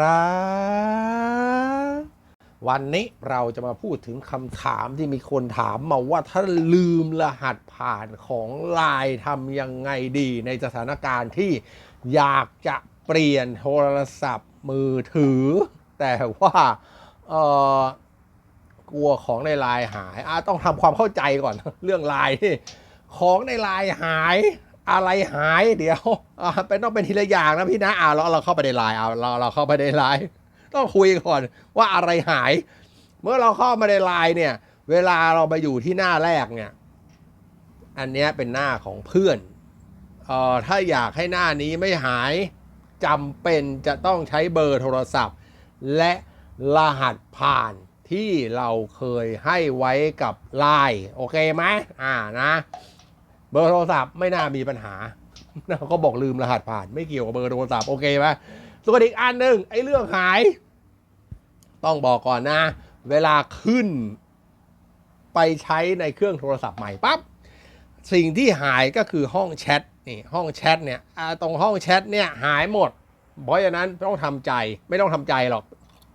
ครับ วันนี้เราจะมาพูดถึงคำถามที่มีคนถามมาว่าถ้าลืมรหัสผ่านของไลน์ทำยังไงดี ในสถานการณ์ที่อยากจะเปลี่ยนโทรศัพท์มือถือ แต่ว่าเออกลัวของในไลน์หายอะต้องทำความเข้าใจก่อนเรื่องไลน์ที่ของในไลน์หาย อะไรหายเดี๋ยวเป็นต้องเป็นทีละอย่างนะพี่นะอ่าเราเราเข้าไปในไลน์เอาเราเราเข้าไปในไลน์ต้องคุยก่อนว่าอะไรหาย เมื่อเราเข้ามาในไลน์เนี่ย เวลาเราไปอยู่ที่หน้าแรกเนี่ย อันนี้เป็นหน้าของเพื่อนเอ่อถ้าอยากให้หน้านี้ไม่หายจำเป็นจะต้องใช้เบอร์โทรศัพท์ และรหัสผ่านที่เราเคยให้ไว้กับไลน์โอเคไหมอ่านะ เบอร์โทรศัพท์ไม่น่ามีปัญหาเราก็บอกลืมรหัสผ่าน ไม่เกี่ยวกับเบอร์โทรศัพท์โอเคไหมส่วนอีกอันหนึ่งไอ้เรื่องหาย ต้องบอกก่อนนะ เวลาขึ้นไปใช้ในเครื่องโทรศัพท์ใหม่ปั๊บสิ่งที่หายก็คือห้องแชทนี่ห้องแชทเนี่ยตรงห้องแชทเนี่ยหายหมด เพราะฉะนั้นต้องทำใจไม่ต้องทำใจหรอก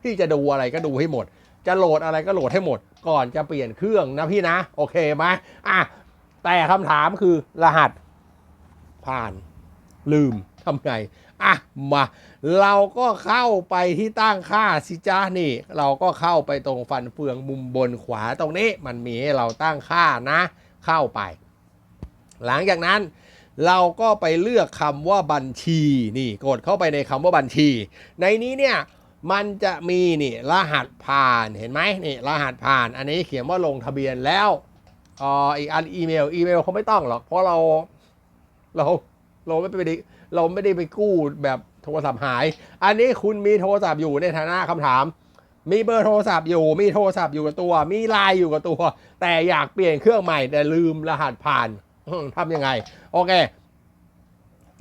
ที่จะดูอะไรก็ดูให้หมด จะโหลดอะไรก็โหลดให้หมด ก่อนจะเปลี่ยนเครื่องนะพี่นะ โอเคไหมอะ แต่คำถามคือรหัสผ่านลืมทำไงอะมาเราก็เข้าไปที่ตั้งค่าสิจ้านี่ เราก็เข้าไปตรงฟันเฟืองมุมบนขวาตรงนี้ มันมีให้เราตั้งค่านะ เข้าไป หลังจากนั้นเราก็ไปเลือกคำว่าบัญชีนี่กดเข้าไปในคำว่าบัญชี ในนี้เนี่ยมันจะมีนี่รหัสผ่านเห็นไหมนี่รหัสผ่าน อันนี้เขียนว่าลงทะเบียนแล้ว อ่ออีกอันอีเมล อีเมลเขาไม่ต้องหรอก เพราะเราเราเราไม่ไปได้เราไม่ได้ไปกู้แบบโทรศัพท์หาย อันนี้คุณมีโทรศัพท์อยู่ในฐานะคำถาม มีเบอร์โทรศัพท์อยู่ มีโทรศัพท์อยู่กับตัว มีไลน์อยู่กับตัว แต่อยากเปลี่ยนเครื่องใหม่ แต่ลืมรหัสผ่านทำยังไง โอเค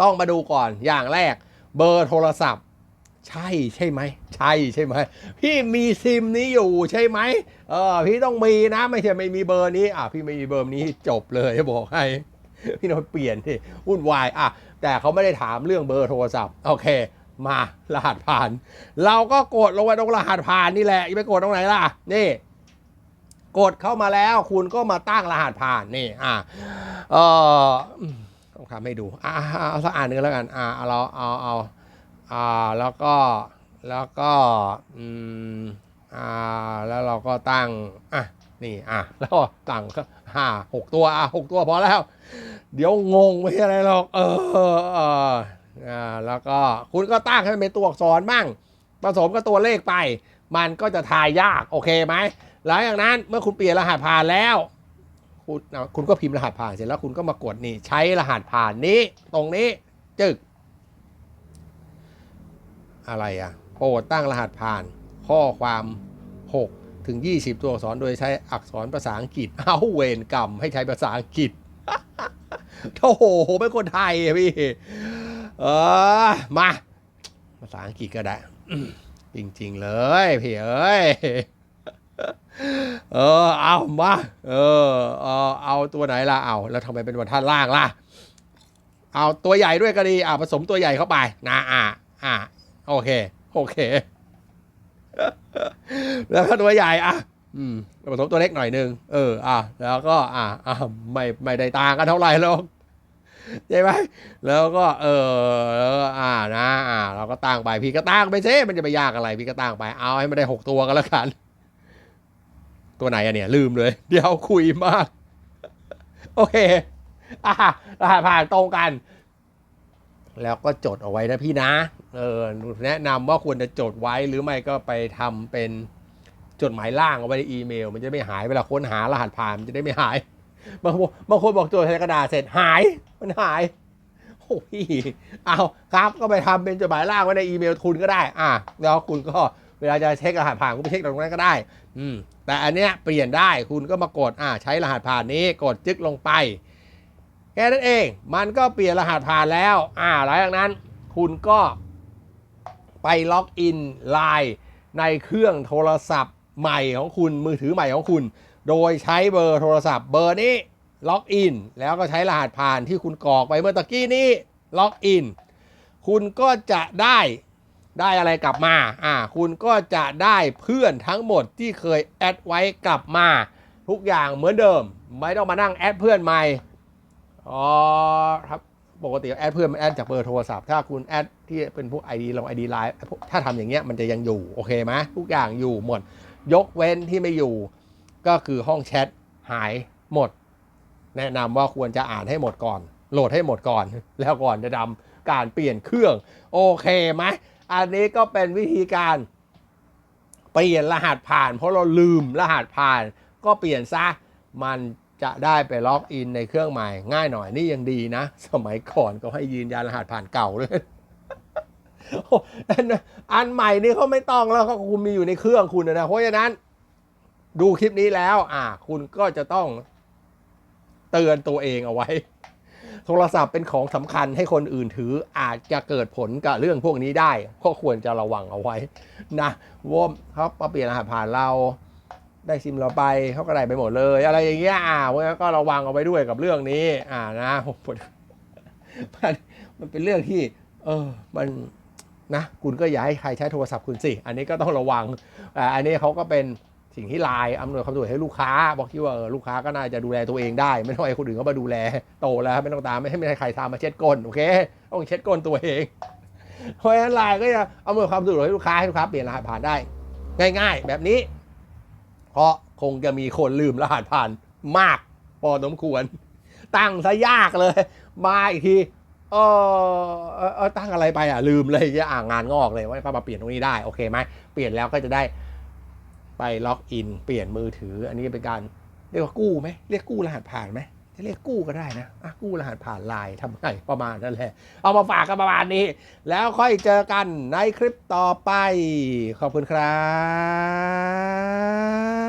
ต้องมาดูก่อนอย่างแรก เบอร์โทรศัพท์ ใช่ใช่ไหมใช่ใช่ไหมพี่มีซิมนี้อยู่ใช่ไหมเออพี่ต้องมีนะไม่ใช่ไม่มีเบอร์นี้อะพี่ไม่มีเบอร์นี้จบเลยบอกให้พี่ต้องเปลี่ยนที่วุ่นวายอะแต่เขาไม่ได้ถามเรื่องเบอร์โทรศัพท์โอเค มารหัสผ่าน เราก็กดลงไปตรงรหัสผ่านนี่แหละย่าไปกดตรงไหนล่ะนี่ กดเข้ามาแล้ว คุณก็มาตั้งรหัสผ่านนี่อะเออต้องทำให้ดูอะเอาสักอ่านหนึ่งแล้วกันอะเอาเราเอาเอา อ่าแล้วก็แล้วก็อืมอ่าแล้วเราก็ตั้งอะนี่อะแล้วก็ตั้งห้าหกตัวอะหกตัวพอแล้ว เดี๋ยวงงไม่อะไรหรอกเออเอออ่าแล้วก็คุณก็ตั้งให้มันเป็นตัวอักษรบ้างผสมกับตัวเลขไป มันก็จะทายยากโอเคไหมหลังจากนั้นเมื่อคุณเปลี่ยนรหัสผ่านแล้วคุณคุณก็พิมพ์รหัสผ่านเสร็จแล้วคุณก็มากดนี่ใช้รหัสผ่านนี้ตรงนี้จึก อะไรอะโปรดตั้งรหัสผ่านข้อความ 6 ถึง 20 ตัวอักษรโดยใช้อักษรภาษาอังกฤษ เอาเวรกรรมให้ใช้ภาษาอังกฤษโอ้โหเป็นคนไทยพี่เออมา ภาษาอังกฤษก็ได้ จริง ๆ เลยพี่เอ้ยเออเอามาเออเออเอาตัวไหนล่ะเอาแล้วทำไมเป็นบรรทัดล่างล่ะ เอาตัวใหญ่ด้วยก็ดีอ่าผสมตัวใหญ่เข้าไปนะอ่าอ่า โอเค โอเค แล้วก็ตัวใหญ่อะ อืมผสมตัวเล็กหน่อยนึง เออ อะ แล้วก็ อะอะไม่ไม่ได้ต่างกันเท่าไหร่หรอกใช่ไหมแล้วก็เออแล้วอ่านะอ่า เราก็ตั้งไปพี่ก็ตั้งไปเซิมันจะไปยากอะไร พี่ก็ตั้งไปเอาให้มันได้หกตัวกันแล้วกัน ตัวไหนอะเนี่ย ลืมเลย เดี๋ยวคุยมาก โอเค อะผ่านตรงกัน แล้วก็จดเอาไว้นะพี่นะ เออแนะนำว่าควรจะจดไว้หรือไม่ก็ไปทำเป็นจดหมายล่างเอาไว้ในอีเมล มันจะไม่หายเวลาค้นหารหัสผ่านมันจะได้ไม่หายบางคนบางคนบอกจดใส่กระดาษเสร็จหาย มันหายโอ้ยเอาครับก็ไปทำเป็นจดหมายล่างไว้ในอีเมลคุณก็ได้ อะแล้วคุณก็เวลาจะเช็ครหัสผ่านคุณไปเช็คตรงนั้นก็ได้ อืมแต่อันเนี้ยเปลี่ยนได้คุณก็มากดอ่าใช้รหัสผ่านนี้กดจึ๊กลงไป แค่นั้นเอง มันก็เปลี่ยนรหัสผ่านแล้ว อ่า หลังจากนั้น คุณก็ไปล็อกอินไลน์ในเครื่องโทรศัพท์ใหม่ของคุณมือถือใหม่ของคุณ โดยใช้เบอร์โทรศัพท์เบอร์นี้ล็อกอินแล้วก็ใช้รหัสผ่านที่คุณกรอกไปเมื่อตะกี้นี้ล็อกอินคุณก็จะได้ได้อะไรกลับมา อ่า คุณก็จะได้เพื่อนทั้งหมดที่เคยแอดไว้กลับมา ทุกอย่างเหมือนเดิม ไม่ต้องมานั่งแอดเพื่อนใหม่ อ๋อครับปกติแอดเพื่อนมันแอดจากเบอร์โทรศัพท์ถ้าคุณแอดที่เป็นพวก ID ลง ID ไลน์ถ้าทำอย่างเงี้ยมันจะยังอยู่โอเคไหมทุกอย่างอยู่หมด ยกเว้นที่ไม่อยู่ ก็คือห้องแชทหายหมด แนะนำว่าควรจะอ่านให้หมดก่อน โหลดให้หมดก่อน แล้วก่อนจะทำการเปลี่ยนเครื่อง โอเคไหมอันนี้ก็เป็นวิธีการเปลี่ยนรหัสผ่าน เพราะเราลืมรหัสผ่านก็เปลี่ยนซะมัน จะได้ไปล็อกอินในเครื่องใหม่ง่ายหน่อยนี่ยังดีนะ สมัยก่อนก็ให้ยืนยันรหัสผ่านเก่าเลยอันใหม่นี่เขาไม่ต้องแล้วเขาคุณมีอยู่ในเครื่องคุณนะเพราะฉะนั้น ดูคลิปนี้แล้ว อ่า คุณก็จะต้องเตือนตัวเองเอาไว้ โทรศัพท์เป็นของสำคัญให้คนอื่นถืออาจจะเกิดผลกับเรื่องพวกนี้ได้ ก็ควรจะระวังเอาไว้ นะว่าเขาเปลี่ยนรหัสผ่านเรา ได้ซิมเราไปเขาก็ได้ไปหมดเลย อะไรอย่างเงี้ยอ่าเพราะงั้นก็ระวังเอาไว้ด้วยกับเรื่องนี้ อ่านะมันมันเป็นเรื่องที่ เออมันนะคุณก็อย่าให้ใครใช้โทรศัพท์คุณสิ อันนี้ก็ต้องระวังอ่าอันนี้เขาก็เป็นสิ่งที่ไลน์อำนวยความสะดวกให้ลูกค้า บอกที่ว่าออลูกค้าก็น่าจะดูแลตัวเองได้ ไม่ต้องให้คนอื่นเขามาดูแลโตแล้วไม่ต้องตามไม่ให้ไม่ให้ใครตามมาเช็ดก้นโอเคต้องเช็ดก้นตัวเองเพราะฉะนั้นไลน์ก็จะอำนวยความสะดวกให้ลูกค้าให้ลูกค้าเปลี่ยนรหัสผ่านได้ ง่าย ๆ แบบนี้ เพราะคงจะมีคนลืมรหัสผ่านมากพอสมควร ตั้งซะยากเลย มาอีกทีเออเออตั้งอะไรไปอะลืมเลยจะอ่างงานงอกเลยว่ามาเปลี่ยนตรงนี้ได้โอเคไหมเปลี่ยนแล้วก็จะได้ไปล็อกอิน เปลี่ยนมือถือ อันนี้เป็นการเรียกว่ากู้ไหมเรียกกู้รหัสผ่านไหมจะเรียกกู้ก็ได้นะอะกู้รหัสผ่านไลน์ทำไงประมาณนั้นแหละ เอามาฝากกันประมาณนี้ แล้วค่อยเจอกันในคลิปต่อไป ขอบคุณครับ